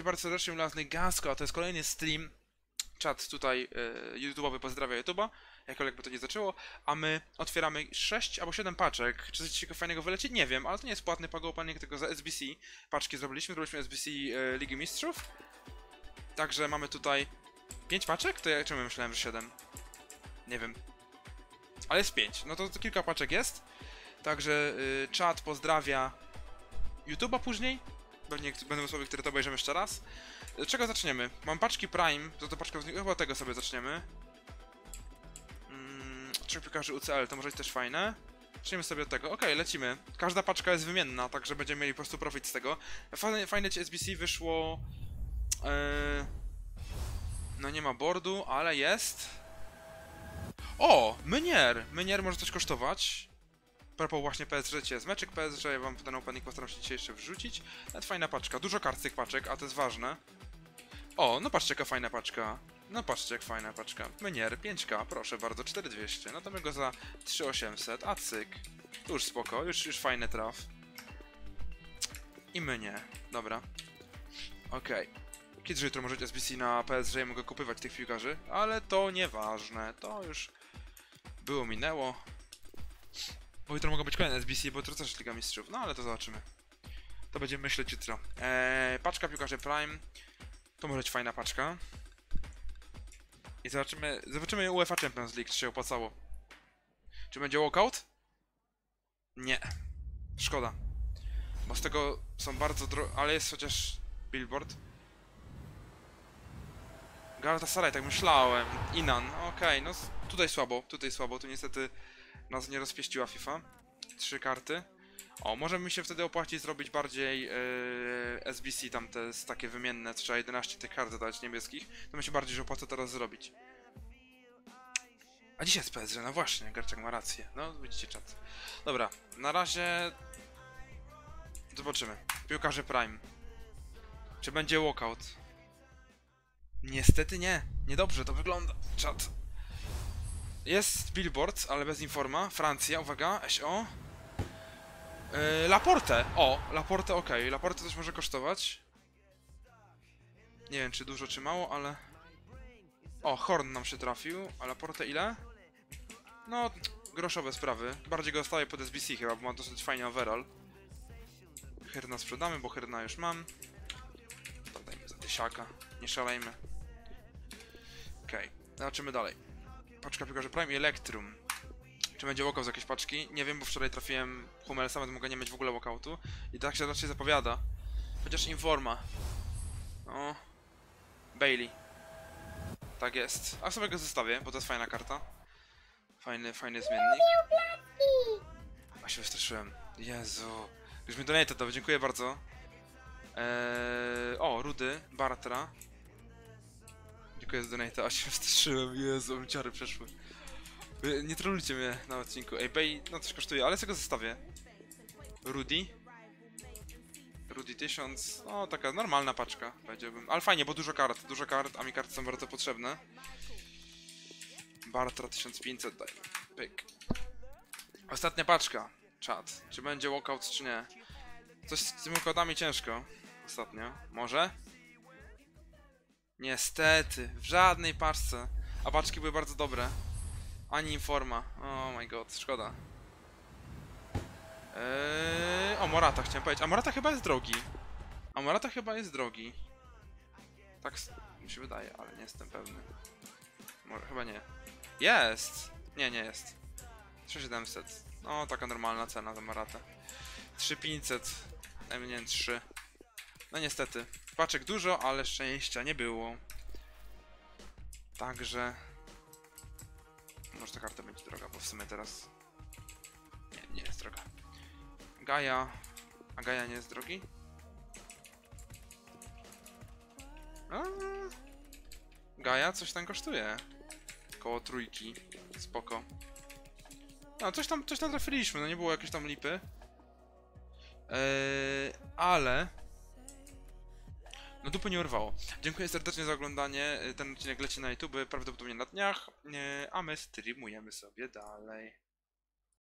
Bardzo serdecznie u nas Gasko, a to jest kolejny stream. Czat tutaj e, YouTube'owy pozdrawia YouTube'a, jakkolwiek by to nie zaczęło. A my otwieramy 6 albo 7 paczek. Czy coś ciekawego fajnego wyleci? Nie wiem, ale to nie jest płatny pagopanik, tylko za SBC. Paczki zrobiliśmy, zrobiliśmy SBC e, Ligi Mistrzów. Także mamy tutaj 5 paczek? To ja czemu myślałem, że 7? Nie wiem. Ale jest 5. No to, to kilka paczek jest. Także y, czat pozdrawia YouTube'a później. Pewnie będą słowy, które to obejrzymy jeszcze raz. Y, Czego zaczniemy? Mam paczki Prime, to to paczka, chyba tego sobie zaczniemy. Mm, trzech piłkarzy UCL, to może być też fajne. Zacznijmy sobie od tego. Okej, lecimy. Każda paczka jest wymienna, także będziemy mieli po prostu profit z tego. Fajne, fajne ci SBC wyszło... Yy... No nie ma boardu, ale jest... O! Mynier! Mynier może coś kosztować. Propos właśnie PSG jest meczek PSG, ja wam ten opening postaram się dzisiaj jeszcze wrzucić. Nawet fajna paczka, dużo kart z tych paczek, a to jest ważne. O, no patrzcie jaka fajna paczka. No patrzcie jak fajna paczka. Mynier, 5k, proszę bardzo, 4200. No to my go za 3800, a cyk. Już spoko, już, już fajny traf. I mnie, dobra. Okej. Kiedy jutro możecie SBC na PSG i mogę kupywać tych piłkarzy, ale to nieważne, to już było minęło. Bo jutro mogą być kolejne SBC, bo jutro też Liga Mistrzów. No ale to zobaczymy. To będziemy myśleć jutro. Eee, paczka piłkarzy Prime. To może być fajna paczka. I zobaczymy, zobaczymy UEFA Champions League, czy się opłacało. Czy będzie walkout? Nie. Szkoda. Bo z tego są bardzo dro... ale jest chociaż billboard. Galatasaray, tak myślałem. Inan, okej, no s- tutaj słabo, tutaj słabo, tu niestety nas nie rozpieściła FIFA. Trzy karty. O, może mi się wtedy opłacić zrobić bardziej yy, SBC, tam te jest takie wymienne, trzeba 11 tych kart dać niebieskich. To mi się bardziej, że opłaca teraz zrobić. A dzisiaj jest PSG, no właśnie, Garczak ma rację. No, widzicie czat. Dobra, na razie... Zobaczymy. Piłkarze Prime. Czy będzie walkout? Niestety nie. Niedobrze to wygląda. Czat. Jest billboard, ale bez informa. Francja, uwaga, SO. Yy, Laporte. O, Laporte ok. Laporte też może kosztować. Nie wiem, czy dużo, czy mało, ale... O, Horn nam się trafił. A Laporte ile? No, groszowe sprawy. Bardziej go dostaję pod SBC chyba, bo ma dosyć fajnie overall. Herna sprzedamy, bo Herna już mam. Dajmy za tysiaka. Nie szalejmy. Okej, zobaczymy dalej. Paczka piłkarzy Prime i Electrum. Czy będzie walkout z jakiejś paczki? Nie wiem, bo wczoraj trafiłem Hummelsa, więc mogę nie mieć w ogóle walkoutu. I tak się raczej zapowiada. Chociaż Informa. O. Bailey. Tak jest. A sobie go zostawię, bo to jest fajna karta. Fajny, fajny zmiennik. A się wystraszyłem. Jezu. Już mi donate dał, dziękuję bardzo. Eee, o, Rudy, Bartra. Dziękuję za donate, a się wstrzyłem, Jezu, ciary przeszły. Nie trolujcie mnie na odcinku. Ej, Bay, no coś kosztuje, ale sobie go zostawię. Rudy. Rudy 1000, no taka normalna paczka, powiedziałbym. Ale fajnie, bo dużo kart, dużo kart, a mi karty są bardzo potrzebne. Bartra 1500 daj. Pyk. Ostatnia paczka. Czat. Czy będzie walkout, czy nie? Coś z tymi walkoutami ciężko. Ostatnio. Może? Niestety, w żadnej paczce. A paczki były bardzo dobre. Ani informa. Oh my god, szkoda. Eee, o, Morata chciałem powiedzieć. A Morata chyba jest drogi. A Morata chyba jest drogi. Tak mi się wydaje, ale nie jestem pewny. Może, chyba nie. Jest! Nie, nie jest. 3700. No, taka normalna cena za Moratę. 3500. Najmniej 3. No niestety. Paczek dużo, ale szczęścia nie było. Także... Może ta karta będzie droga, bo w sumie teraz... Nie, nie jest droga. Gaja... A Gaja nie jest drogi? A... Gaja coś tam kosztuje. Koło trójki. Spoko. No, coś tam, coś tam trafiliśmy, no nie było jakiejś tam lipy. Eee, ale... No dupy nie urwało. Dziękuję serdecznie za oglądanie. Ten odcinek leci na YouTube, prawdopodobnie na dniach, e, a my streamujemy sobie dalej.